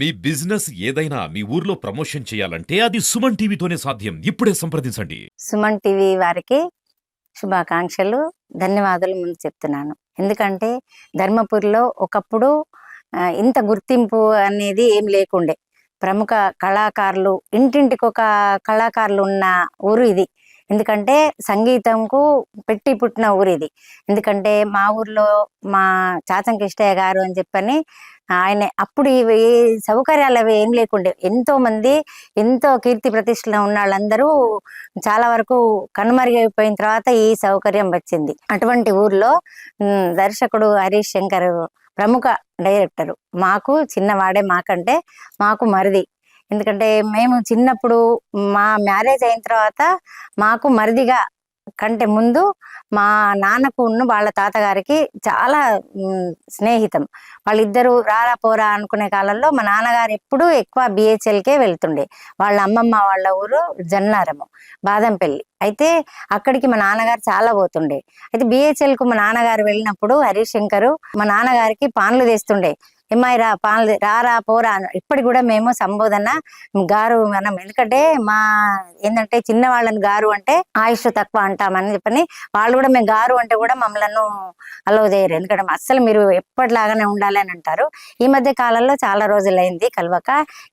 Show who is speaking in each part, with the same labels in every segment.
Speaker 1: మీ business ఏదైనా మీ ఊర్లో promotion చేయాలంటే అది సుమన్ టీవీతోనే సాధ్యం. ఇప్పుడే సంప్రదించండి.
Speaker 2: సుమన్ టీవీ వారికి శుభాకాంక్షలు ధన్యవాదాలు ముందు చెప్తున్నాను. ఎందుకంటే ధర్మపురిలో ఒకప్పుడు ఇంత గుర్తింపు అనేది ఏం లేకుండే. ప్రముఖ కళాకారులు ఇంటింటికి ఒక కళాకారులు ఉన్న ఊరు ఇది. ఎందుకంటే సంగీతంకు పెట్టి పుట్టిన ఊరు ఇది. ఎందుకంటే మా ఊర్లో మా చాచం కిష్టయ్య గారు అని చెప్పని ఆయన. అప్పుడు ఇవి ఈ సౌకర్యాలు అవి ఏం లేకుండే. ఎంతో మంది ఎంతో కీర్తి ప్రతిష్టలు ఉన్న వాళ్ళందరూ చాలా వరకు కనుమరుగైపోయిన తర్వాత ఈ సౌకర్యం వచ్చింది. అటువంటి ఊర్లో దర్శకుడు హరీష్ శంకర్ ప్రముఖ డైరెక్టర్. మాకు చిన్నవాడే మాకంటే మాకు మరిది. ఎందుకంటే మేము చిన్నప్పుడు మా మ్యారేజ్ అయిన తర్వాత మాకు మరిదిగా కంటే ముందు మా నాన్నకు ఉన్న వాళ్ళ తాతగారికి చాలా స్నేహితం. వాళ్ళిద్దరూ రారా పోరా అనుకునే కాలంలో మా నాన్నగారు ఎప్పుడూ ఎక్కువ బిహెచ్ఎల్కే వెళ్తుండే. వాళ్ళ అమ్మమ్మ వాళ్ళ ఊరు జన్నారము బాదంపల్లి. అయితే అక్కడికి మా నాన్నగారు చాలా పోతుండే. అయితే బిహెచ్ఎల్కు మా నాన్నగారు వెళ్ళినప్పుడు హరీష్ శంకర్ మా నాన్నగారికి పాన్లు తెస్తుండే. ఏమాయి రా పాన్లు రారా పోరా ఇప్పటి ఇప్పటికి కూడా మేము సంబోధన గారు మనం ఎందుకంటే మా ఏంటంటే చిన్న వాళ్ళని గారు అంటే ఆయుష్ తక్కువ అంటామని చెప్పని వాళ్ళు కూడా మేము గారు అంటే కూడా మమ్మల్ని అలో చేయరు. ఎందుకంటే అస్సలు మీరు ఎప్పటిలాగానే ఉండాలి అని అంటారు. ఈ మధ్య కాలంలో చాలా రోజులైంది కలవక.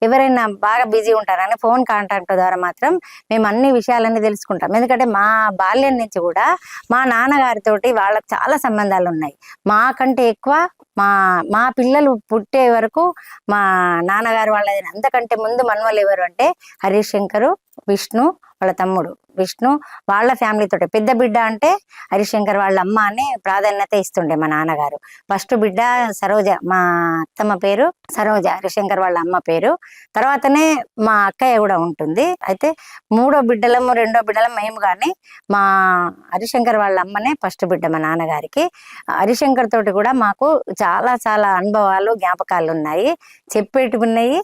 Speaker 2: ఎవరైనా బాగా బిజీ ఉంటారని ఫోన్ కాంటాక్ట్ ద్వారా మాత్రం మేము అన్ని విషయాలన్నీ తెలుసుకుంటాం. ఎందుకంటే మా బాల్యం నుంచి కూడా మా నాన్నగారితోటి వాళ్ళకి చాలా సంబంధాలు ఉన్నాయి. మాకంటే ఎక్కువ మా మా పిల్లలు పుట్టే వరకు మా నాన్నగారు వాళ్ళ అంతకంటే ముందు మనవలు ఎవరు అంటే హరిశంకరు విష్ణు వాళ్ళ తమ్ముడు. విష్ణు వాళ్ళ ఫ్యామిలీ తోటి. పెద్ద బిడ్డ అంటే హరిశంకర్ వాళ్ళ అమ్మ అని ప్రాధాన్యత ఇస్తుండే మా నాన్నగారు. ఫస్ట్ బిడ్డ సరోజ మా అత్తమ్మ పేరు సరోజ హరిశంకర్ వాళ్ళ అమ్మ పేరు. తర్వాతనే మా అక్కయ్య కూడా ఉంటుంది. అయితే మూడో బిడ్డలము రెండో బిడ్డలం మేము కానీ మా హరిశంకర్ వాళ్ళ అమ్మనే ఫస్ట్ బిడ్డ మా నాన్నగారికి. హరిశంకర్ తోటి కూడా మాకు చాలా చాలా అనుభవాలు జ్ఞాపకాలు ఉన్నాయి. చెప్పేటి ఉన్నాయి.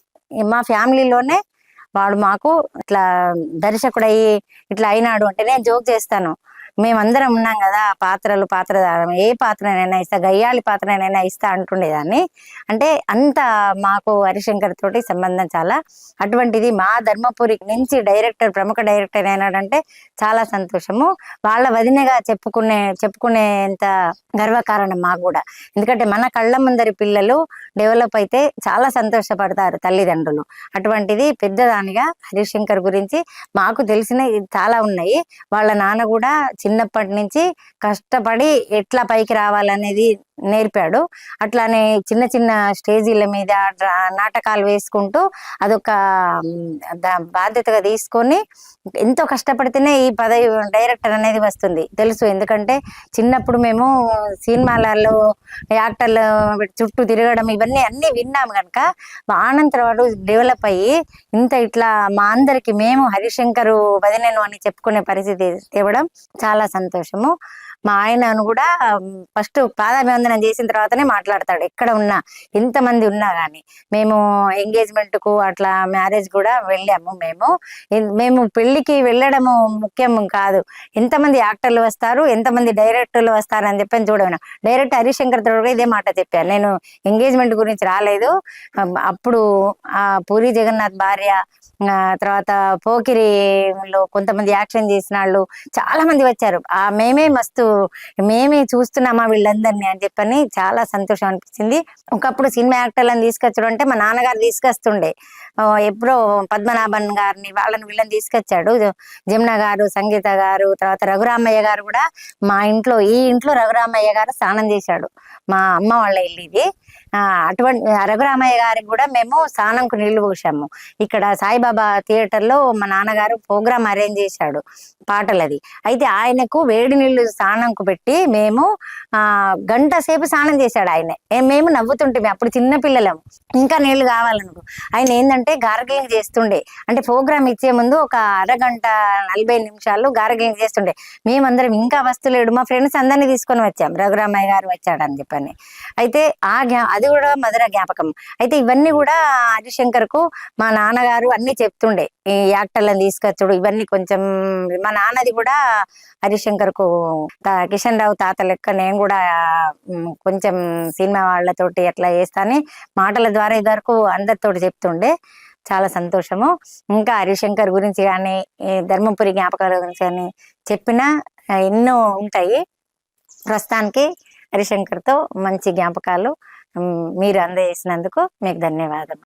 Speaker 2: మా ఫ్యామిలీలోనే వాడు మాకు ఇట్లా దర్శకుడయ్యి ఇట్లా అయినాడు అంటే నేను జోక్ చేస్తాను. మేమందరం ఉన్నాం కదా పాత్రలు పాత్రధారం. ఏ పాత్రనైనా ఇస్తా గయ్యాలి పాత్రనైనా ఇస్తా అంటుండేదాన్ని. అంటే అంత మాకు హరిశంకర్ తోటి సంబంధం చాలా. అటువంటిది మా ధర్మపురి నుంచి డైరెక్టర్ ప్రముఖ డైరెక్టర్ అయినాడంటే చాలా సంతోషము. వాళ్ళ వదినగా చెప్పుకునే చెప్పుకునేంత గర్వకారణం మాకు కూడా. ఎందుకంటే మన కళ్ళ ముందరి పిల్లలు డెవలప్ అయితే చాలా సంతోషపడతారు తల్లిదండ్రులు. అటువంటిది పెద్దదానిగా హరిశంకర్ గురించి మాకు తెలిసిన చాలా ఉన్నాయి. వాళ్ళ నాన్న కూడా చిన్నప్పటి నుంచి కష్టపడి ఎట్లా పైకి రావాలనేది నేర్పాడు. అట్లానే చిన్న చిన్న స్టేజీల మీద నాటకాలు వేసుకుంటూ అదొక దా- బాధ్యతగా తీసుకొని ఎంతో కష్టపడితేనే ఈ పదవి డైరెక్టర్ అనేది వస్తుంది. తెలుసు. ఎందుకంటే చిన్నప్పుడు మేము సినిమాలలో యాక్టర్లు చుట్టూ తిరగడం ఇవన్నీ అన్నీ విన్నాం కనుక ఆనంతరం వాడు డెవలప్ అయ్యి ఇంత ఇట్లా మా అందరికి మేము హరిశంకరు వదినను అని చెప్పుకునే పరిస్థితి తేవడం చాలా సంతోషము. మా ఆయనను కూడా ఫస్ట్ పాదాభివందనం చేసిన తర్వాతనే మాట్లాడతాడు. ఎక్కడ ఉన్నా ఎంతమంది ఉన్నా కానీ మేము ఎంగేజ్మెంట్కు అట్లా మ్యారేజ్ కూడా వెళ్ళాము మేము. మేము పెళ్ళికి వెళ్ళడము ముఖ్యం కాదు. ఎంతమంది యాక్టర్లు వస్తారు ఎంతమంది డైరెక్టర్లు వస్తారు అని చెప్పని చూడను డైరెక్ట్ హరిశంకర్ తోడు కూడా ఇదే మాట చెప్పాను. నేను ఎంగేజ్మెంట్ గురించి రాలేదు. అప్పుడు ఆ పూరి జగన్నాథ్ భార్య తర్వాత పోకిరిలో కొంతమంది యాక్షన్ చేసిన వాళ్ళు చాలా మంది వచ్చారు. ఆ మేమే మస్తు మేమే చూస్తున్నామా వీళ్ళందరినీ అని చెప్పని చాలా సంతోషం అనిపించింది. ఒకప్పుడు సినిమా యాక్టర్లను తీసుకొచ్చడం అంటే మా నాన్నగారు తీసుకొస్తుండే. ఎప్పుడో పద్మనాభన్ గారిని వాళ్ళని వీళ్ళని తీసుకొచ్చాడు. జమున గారు సంగీత గారు తర్వాత రఘురామయ్య గారు కూడా మా ఇంట్లో ఈ ఇంట్లో రఘురామయ్య గారు స్నానం చేశాడు. మా అమ్మ వాళ్ళ ఇల్లు ఇది. అటువంటి రఘురామయ్య గారికి కూడా మేము స్నానంకు నీళ్ళు పోసాము. ఇక్కడ సాయిబాబా థియేటర్లో మా నాన్నగారు ప్రోగ్రామ్ అరేంజ్ చేశాడు పాటలది. అయితే ఆయనకు వేడి నీళ్ళు స్నానం స్నానంకు పెట్టి మేము ఆ గంట సేపు స్నానం చేశాడు ఆయన. మేము నవ్వుతుంటే అప్పుడు చిన్న పిల్లలం. ఇంకా నీళ్ళు కావాలనుకో. ఆయన ఏంటంటే గార్గిలింగ్ చేస్తుండే. అంటే ప్రోగ్రామ్ ఇచ్చే ముందు ఒక అరగంట నలభై నిమిషాలు గార్గిలింగ్ చేస్తుండే. మేమందరం ఇంకా వస్తులేడు మా ఫ్రెండ్స్ అందరినీ తీసుకొని వచ్చాం. రఘురామయ్య గారు వచ్చాడని చెప్పని. అయితే ఆ జ్ఞా అది కూడా మధుర జ్ఞాపకం. అయితే ఇవన్నీ కూడా హరిశంకర్కు మా నాన్నగారు అన్ని చెప్తుండే. ఈ యాక్టర్లను తీసుకొచ్చుడు. ఇవన్నీ కొంచెం మా నాన్నది కూడా హరిశంకర్కు తా- కిషన్ రావు తాత లెక్క నేను కూడా కొంచెం సినిమా వాళ్ళతోటి అట్లా చేస్తాను మాటల ద్వారా ఇదివరకు అందరితోటి చెప్తుండే. చాలా సంతోషము. ఇంకా హరిశంకర్ గురించి కానీ ధర్మపురి జ్ఞాపకాల గురించి కానీ చెప్పిన ఎన్నో ఉంటాయి. ప్రస్తుతానికి హరిశంకర్తో మంచి జ్ఞాపకాలు మీరు అందజేసినందుకు మీకు ధన్యవాదాలు